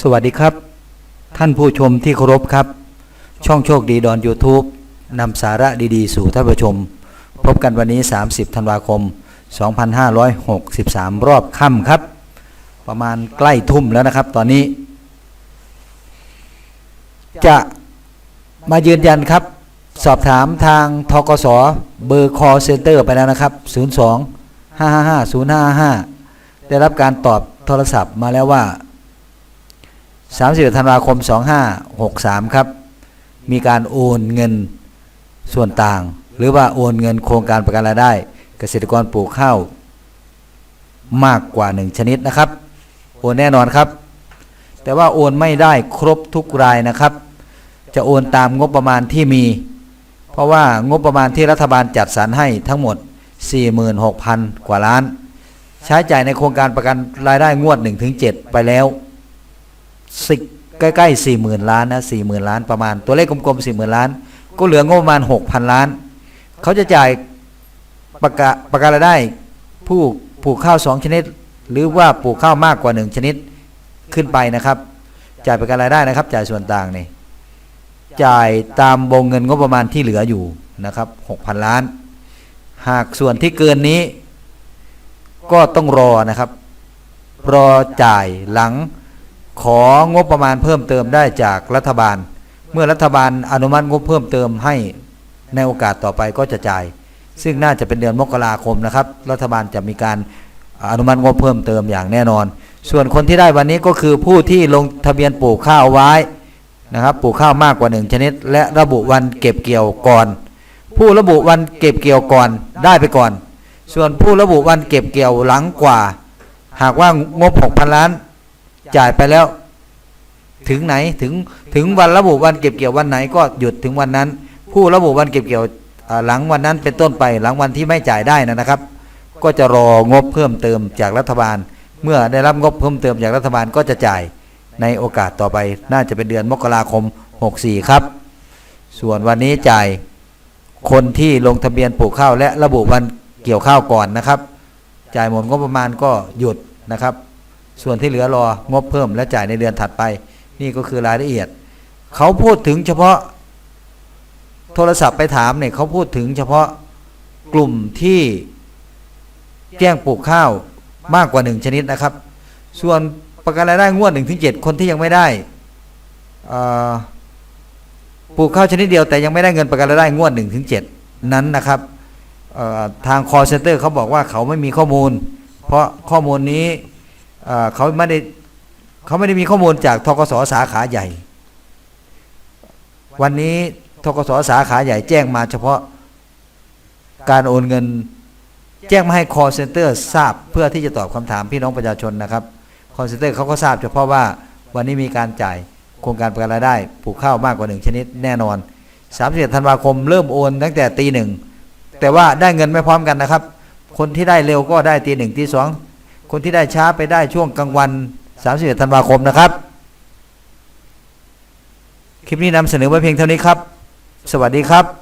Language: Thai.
สวัสดีครับ ท่านผู้ชมที่เคารพครับ ช่องโชคดีดอน YouTube นำสาระดีๆ สู่ท่านผู้ชม พบกันวันนี้ 30 ธันวาคม 2563 รอบค่ำครับ ประมาณใกล้ทุ่มแล้วนะครับ ตอนนี้ จะมายืนยันครับ สอบถามทางทกสเบอร์ call center ไปแล้วนะครับ 02 555 055 ได้รับการตอบโทรศัพท์มาแล้วว่า 31ธันวาคม 2563 ครับ มีการโอนเงินส่วนต่าง หรือว่าโอนเงินโครงการประกันรายได้ เกษตรกรปลูกข้าวมากกว่า 1 ชนิดนะครับ โอนแน่นอนครับ แต่ว่าโอนไม่ได้ครบทุกรายนะครับ จะโอนตามงบประมาณที่มี เพราะว่างบประมาณที่รัฐบาลจัดสรรให้ทั้งหมด 46,000 กว่าล้าน ใช้จ่ายในโครงการประกันรายได้งวด 1-7 ไปแล้ว สิใกล้ๆสี่หมื่นล้านนะสี่หมื่นล้านประมาณตัวเลขกลมๆสี่หมื่นล้าน ก็เหลืองบประมาณหกพันล้าน เขาจะจ่ายประกาประกันรายได้ผู้ปลูกข้าวสองชนิด หรือว่าปลูกข้าวมากกว่าหนึ่งชนิดขึ้นไปนะครับ จ่ายประกันรายได้นะครับ จ่ายส่วนต่างนี่จ่ายตามวงเงินงบประมาณที่เหลืออยู่นะครับหกพันล้าน หากส่วนที่เกินนี้ ก็ต้องรอนะครับ รอจ่ายหลัง ของบประมาณเพิ่มเติมได้จากรัฐบาล เมื่อรัฐบาลอนุมัติงบเพิ่มเติมให้ในโอกาสต่อไปก็จะจ่าย ซึ่งน่าจะเป็นเดือนมกราคมนะครับ รัฐบาลจะมีการอนุมัติงบเพิ่มเติมอย่างแน่นอน ส่วนคนที่ได้วันนี้ก็คือผู้ที่ลงทะเบียนปลูกข้าวไว้นะครับปลูกข้าวมากกว่าหนึ่งชนิด และระบุวันเก็บเกี่ยวก่อน ผู้ระบุวันเก็บเกี่ยวก่อนได้ไปก่อน ส่วนผู้ระบุวันเก็บเกี่ยวหลังกว่า หากว่างบ6,000ล้าน จ่ายไปแล้ว ถึงไหนถึงถึงวันระบุวันเก็บเกี่ยววันไหนก็หยุดถึงวันนั้น ผู้ระบุวันเก็บเกี่ยวหลังวันนั้นเป็นต้นไปหลังวันที่ไม่จ่ายได้นะนะครับ ก็จะรองบเพิ่มเติมจากรัฐบาล เมื่อได้รับงบเพิ่มเติมจากรัฐบาลก็จะจ่ายในโอกาสต่อไป น่าจะเป็นเดือนมกราคม 64 ครับ ส่วนวันนี้จ่ายคนที่ลงทะเบียนปลูกข้าวและระบุวันเกี่ยวข้าวก่อนนะครับ จ่ายหมดงบประมาณก็หยุดนะครับ ส่วนที่เหลือรองบเพิ่มและจ่ายในเดือนถัดไป นี่ก็คือรายละเอียด เขาพูดถึงเฉพาะโทรศัพท์ไปถามเนี่ยเขาพูดถึงเฉพาะกลุ่มที่แจ้งปลูกข้าวมากกว่าหนึ่งชนิดนะครับ ส่วนประกันรายได้งวดหนึ่งถึงเจ็ดคนที่ยังไม่ได้ปลูกข้าวชนิดเดียวแต่ยังไม่ได้เงินประกันรายได้งวดหนึ่งถึงเจ็ดนั้นนะครับทาง call center เขาบอกว่าเขาไม่มีข้อมูล เพราะข้อมูลนี้ เขาไม่ได้เขาไม่ได้มีข้อมูลจากทกสสาขาใหญ่ วันนี้ทกสสาขาใหญ่แจ้งมาเฉพาะการโอนเงิน แจ้งมาให้ call center ทราบเพื่อที่จะตอบคำถามพี่น้องประชาชนนะครับ call center เขาก็ทราบเฉพาะว่าวันนี้มีการจ่ายโครงการประกันรายได้ปลูกข้าวมากกว่าหนึ่งชนิดแน่นอน31ธันวาคมเริ่มโอนตั้งแต่ตีหนึ่งแต่ว่าได้เงินไม่พร้อมกันนะครับ คนที่ได้เร็วก็ได้ตีหนึ่งตีสอง คนที่ได้ช้าไปได้ช่วงกลางวัน31ธันวาคมนะครับ คลิปนี้นำเสนอไว้เพียงเท่านี้ครับ สวัสดีครับ